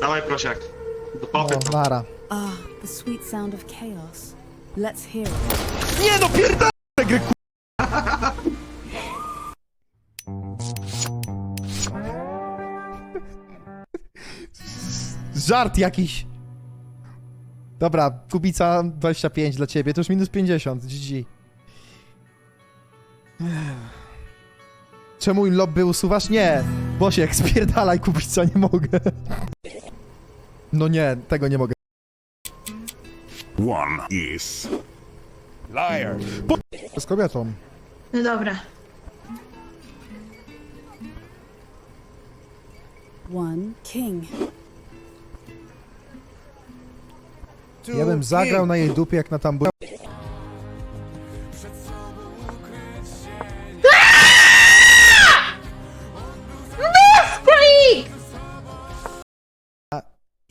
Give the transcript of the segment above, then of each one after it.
Dawaj prosiak. Do O, popy. nara. Ah, the sweet sound of chaos. Let's hear it. Nie no, pierdolę gry, ku... Żart jakiś. Dobra, Kubica 25 dla ciebie, to już minus 50, GG. Czemu im lobby usuwasz? Nie! Bosiek, spierdalaj Kubica, nie mogę. No nie, tego nie mogę. One is. Liar. Z kobietą. No dobra. One king. Ja bym zagrał na jej dupie jak na tamburze.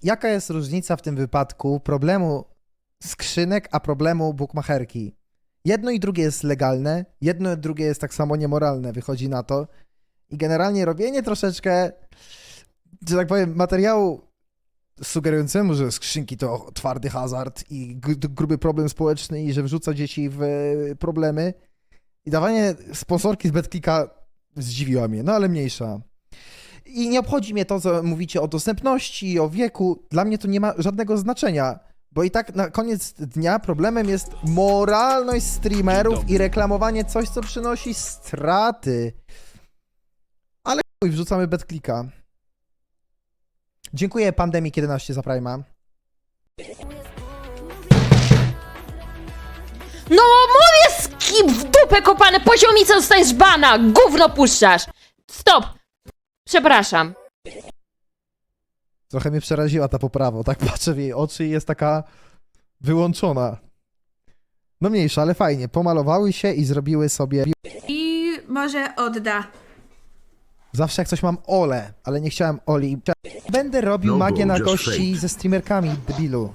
Jaka jest różnica w tym wypadku problemu skrzynek, a problemu bukmacherki? Jedno i drugie jest legalne, jedno i drugie jest tak samo niemoralne, wychodzi na to. I generalnie robienie troszeczkę, że tak powiem, materiału sugerującemu, że skrzynki to twardy hazard i gr- gruby problem społeczny i że wrzuca dzieci w e, problemy. I dawanie sponsorki z BetClicka zdziwiła mnie, no ale mniejsza. I nie obchodzi mnie to, co mówicie o dostępności, o wieku. Dla mnie to nie ma żadnego znaczenia, bo i tak na koniec dnia problemem jest moralność streamerów i reklamowanie coś, co przynosi straty. Ale chuj, wrzucamy BetClicka. Dziękuję Pandemik 11 za Prima. No mówię skip w dupę kopane, poziomicą dostajesz bana, gówno puszczasz. Stop. Przepraszam. Trochę mnie przeraziła ta poprawa. Tak patrzę w jej oczy i jest taka wyłączona. No mniejsza, ale fajnie. Pomalowały się i zrobiły sobie. I może odda. Zawsze jak coś mam ole, ale nie chciałem Oli. Będę robił No magię na just gości fake. ze streamerkami, debilu.